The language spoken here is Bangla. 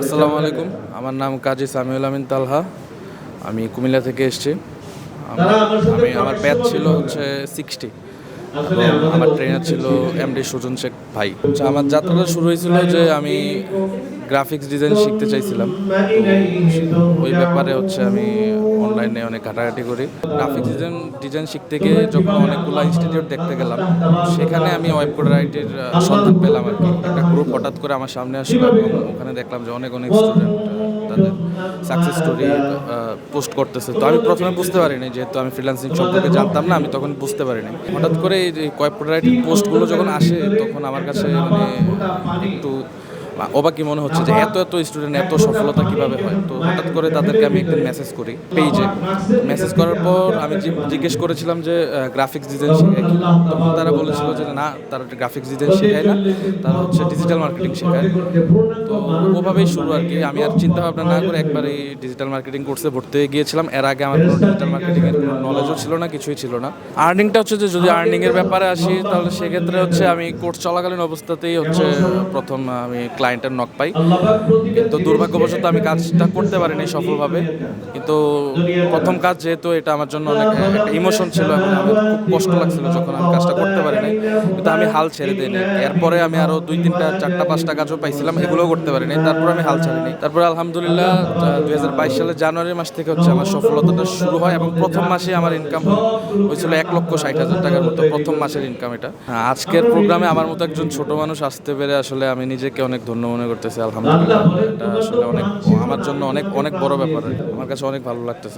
আসসালামু আলাইকুম। আমার নাম কাজী সামিউল আমিন তালহা। আমি কুমিল্লা থেকে এসেছি। আমি আমার ব্যাচ ছিল হচ্ছে সিক্সটি আমার ট্রেনার ছিল এমডি সুজন শেখ ভাই। আচ্ছা, আমার যাত্রাটা শুরু হয়েছিল যে আমি গ্রাফিক্স ডিজাইন শিখতে চাইছিলাম। ওই ব্যাপারে হচ্ছে আমি অনলাইনে অনেক ঘাটাঘাটি করি। গ্রাফিক্স ডিজাইন ডিজাইন শিখতে গিয়ে যখন অনেকগুলো ইনস্টিটিউট দেখতে গেলাম সেখানে আমি ওয়েব কোডার আইটির সন্ধান পেলাম আর কি। একটা গ্রুপ হঠাৎ করে আমার সামনে আসলো এবং ওখানে দেখলাম যে অনেক অনেক স্টুডেন্ট তাদের সাকসেস স্টোরি পোস্ট করতেছে। তো আমি প্রথমে বুঝতে পারিনি, যেহেতু আমি ফ্রিল্যান্সিং সম্পর্কে জানতাম না, আমি তখন বুঝতে পারিনি। হঠাৎ করে এই যে কয়েক কোডার পোস্টগুলো যখন আসে, তখন আমার কাছে মানে একটু অবাকই মনে হচ্ছে যে এত এত স্টুডেন্ট এত সফলতা কীভাবে হয়? তো হঠাৎ করে তাদেরকে আমি একদিন মেসেজ করি পেজে মেসেজ করার পর আমি জিজ্ঞেস করেছিলাম যে গ্রাফিক্স ডিজাইন শেখায় কি? তখন তারা বলেছিল যে না তারা গ্রাফিক্স ডিজাইন শেখায় না তারা হচ্ছে ডিজিটাল মার্কেটিং শেখায়। তো ওভাবেই শুরু আর কি। আমি আর চিন্তা ভাবনা না করে একবারই ডিজিটাল মার্কেটিং কোর্সে ভর্তি হয়ে গিয়েছিলাম। এর আগে আমার কোনো ডিজিটাল মার্কেটিং এর কোনো নলেজও ছিল না কিছুই ছিল না। আর্নিংটা হচ্ছে যে যদি আর্নিং এর ব্যাপারে আসি তাহলে সেক্ষেত্রে হচ্ছে আমি কোর্স চলাকালীন অবস্থাতেই হচ্ছে প্রথম আমি ক্লায়েন্টের নক পাই। কিন্তু দুর্ভাগ্যবশত আমি কাজটা করতে পারিনি সফলভাবে। কিন্তু প্রথম কাজ যেহেতু এটা আমার জন্য অনেক একটা ইমোশন ছিল এবং আমার খুব কষ্ট লাগছিল যখন আমি কাজটা করতে পারিনি। কিন্তু আমি হাল ছেড়ে দিইনি। এরপরে আমি আরও দুই তিনটা চারটা পাঁচটা কাজও পাইছিলাম এগুলোও করতে পারিনি। তারপর আমি হাল ছাড়িনি। তারপর আলহামদুলিল্লাহ দুই হাজার বাইশ সালের জানুয়ারি মাস থেকে হচ্ছে আমার সফলতাটা শুরু হয় এবং প্রথম মাসে আমার ইনকাম হয়েছিল এক লক্ষ ষাট হাজার টাকার মতো প্রথম মাসের ইনকাম এটা। আজকের প্রোগ্রামে আমার মতো একজন ছোট মানুষ আসতে পেরে আসলে আমি নিজেকে অনেক ধন্য মনে করতেছি আলহামদুলিল্লাহ। এটা আসলে অনেক আমার জন্য অনেক অনেক বড় ব্যাপার। আমার কাছে অনেক ভালো লাগতেছে।